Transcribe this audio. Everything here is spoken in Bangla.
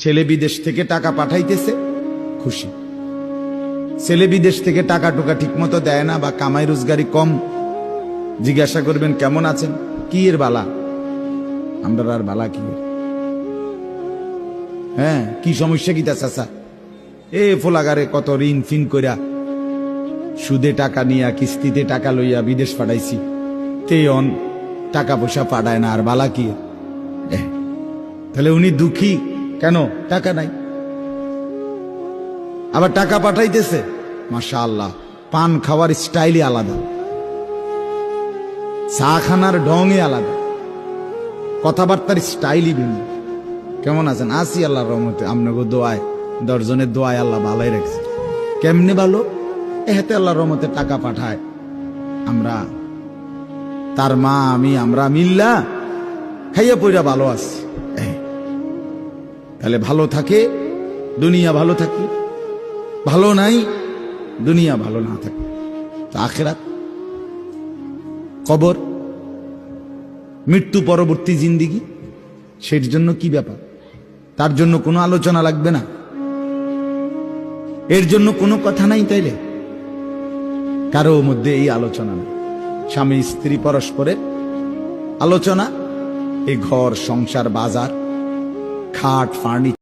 ছেলে বিদেশ থেকে টাকা পাঠাইতেছে, খুশি। ছেলে বিদেশ থেকে টাকা টুকা ঠিক মতো দেয় না বা কামাই রোজগারি কম, জিজ্ঞাসা করবেন, কেমন আছেন? কি এর বালা? আমরা আর বালা কি হ্যাঁ কি সমস্যা কি তা, চাচা? এ ফোলাগারে কত ঋণ ফিন কইরা সুদে টাকা নিয়া, কিস্তিতে টাকা লইয়া বিদেশ পাঠাইছি। তে অন, টাকা পয়সা পাঠায় না, আর বালা কি? তাহলে উনি দুঃখী। কেন? টাকা নাই। আবার টাকা পাঠাইতেছে। মাশা আল্লাহ পান খাওয়ার স্টাইলই আলাদা। চা খানার আলাদা। কথাবার্তার স্টাইলই ভিন্ন। কেমন আছেন? আসি আল্লাহর রহমতে। আপনাকে দোয়ায়, দশজনের দোয়ায় আল্লাহ ভালোই রাখছে। কেমনে ভালো? এহাতে আল্লাহর রহমতে টাকা পাঠায়। আমরা, তার মা, আমি, আমরা মিল্লা খাইয়া পইরা ভালো আছি। তাহলে ভালো থাকে, দুনিয়া ভালো থাকে। ভালো নাই, দুনিয়া ভালো না থাকে। তো আখেরাত, কবর, মৃত্যু পরবর্তী জিন্দিগি সের জন্য কি ব্যাপার? তার জন্য কোনো আলোচনা লাগবে না। এর জন্য কোনো কথা নাই তাইলে? কারও মধ্যে এই আলোচনা নেই। স্বামী, স্ত্রী, পরস্পরের আলোচনা এই ঘর, সংসার, বাজার খাট ফার্নিচার